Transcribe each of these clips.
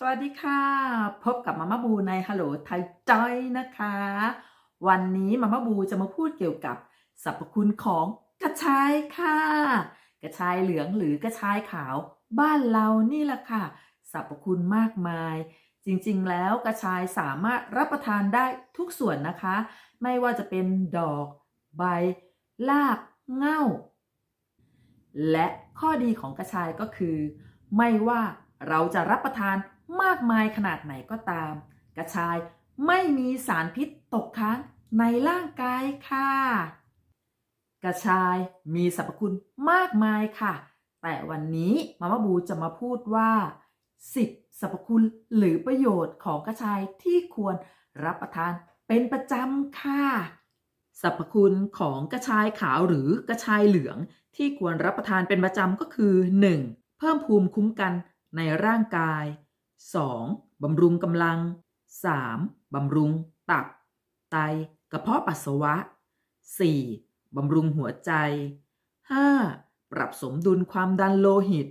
สวัสดีค่ะ พบกับมาม่าบูในฮัลโหลไทยจอยนะคะ วันนี้มาม่าบูจะมาพูดเกี่ยวกับสรรพคุณของกระชายค่ะ กระชายเหลืองหรือกระชายขาวบ้านเรานี่แหละค่ะสรรพคุณมากมาย จริงๆแล้วกระชายสามารถรับประทานได้ทุกส่วนนะคะ ไม่ว่าจะเป็นดอก ใบรากเง่า และข้อดีของกระชายก็คือ ไม่ว่า เราจะรับประทานมากมายขนาดไหนก็ตาม กระชายไม่มีสารพิษตกค้างในร่างกายค่ะ กระชายมีสรรพคุณมากมายค่ะ แต่วันนี้มาม่าบูจะมาพูดว่า 10 สรรพคุณหรือประโยชน์ของกระชายที่ควรรับประทานเป็นประจำค่ะสรรพคุณของกระชายขาวหรือกระชายเหลืองที่ควรรับประทานเป็นประจำก็คือ 1. เพิ่มภูมิคุ้มกัน ในร่างกาย 2. บำรุงกำลัง 3. บำรุงตับ ไต กระเพาะปัสสาวะ 4. บำรุงหัวใจ 5. ปรับสมดุลความดันโลหิต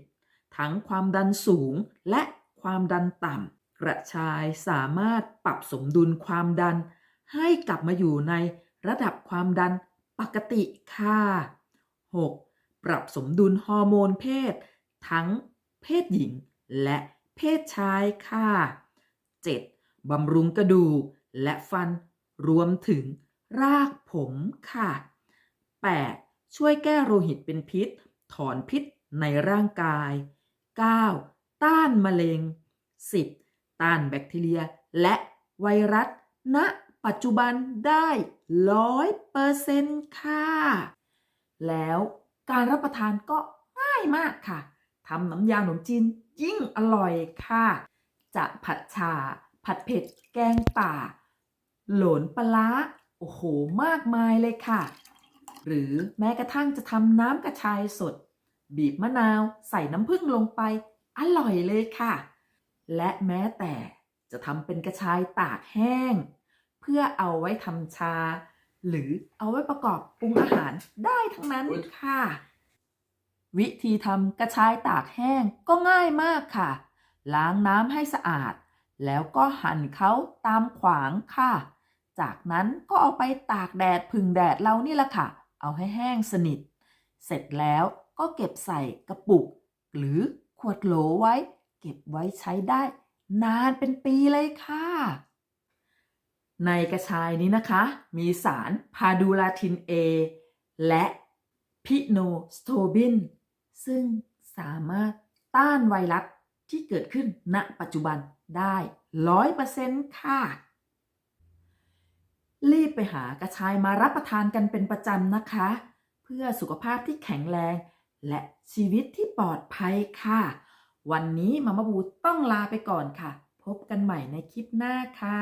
ทั้งความดันสูงและความดันต่ำ กระชายสามารถปรับสมดุลความดัน ให้กลับมาอยู่ในระดับความดันปกติค่ะ 6. ปรับสมดุลฮอร์โมนเพศ ทั้ง เพศหญิงและเพศชายค่ะ 7. บำรุงกระดูกและฟันรวมถึงรากผมค่ะ 8. ช่วยแก้โลหิตเป็นพิษ ถอนพิษในร่างกาย 9. ต้านมะเร็ง 10. ต้านแบคทีเรียและไวรัสณปัจจุบันได้ร้อยเปอร์เซ็นต์ค่ะ แล้วการรับประทานก็ง่ายมากค่ะ ทำน้ำยาขนมจีนยิ่งอร่อยค่ะ จะผัดฉ่าผัดเผ็ด แกงป่า หลนปลาโอ้โห มากมายเลยค่ะ หรือแม้กระทั่งจะทำน้ำกระชายสด บีบมะนาวใส่น้ำผึ้งลงไป อร่อยเลยค่ะ และแม้แต่จะทำเป็นกระชายตากแห้ง เพื่อเอาไว้ทำชา หรือเอาไว้ประกอบปรุงอาหารได้ทั้งนั้นค่ะ วิธีทำกระชายตากแห้งก็ง่ายมากค่ะ ล้างน้ำให้สะอาด แล้วก็หั่นเขาตามขวางค่ะ จากนั้นก็เอาไปตากแดดพึ่งแดดเรานี่แหละค่ะ เอาให้แห้งสนิท เสร็จแล้วก็เก็บใส่กระปุก หรือขวดโหลไว้ เก็บไว้ใช้ได้นานเป็นปีเลยค่ะ ในกระชายนี้นะคะ มีสารพาดูลาทิน A และพิโนสโตบิน ซึ่งสามารถต้านไวรัสที่เกิดขึ้นณปัจจุบันได้ร้อยเปอร์เซ็นต์ค่ะ รีบไปหากระชายมารับประทานกันเป็นประจำนะคะ เพื่อสุขภาพที่แข็งแรง และชีวิตที่ปลอดภัยค่ะ วันนี้มามาบูต้องลาไปก่อนค่ะ พบกันใหม่ในคลิปหน้าค่ะ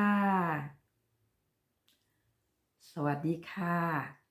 สวัสดีค่ะ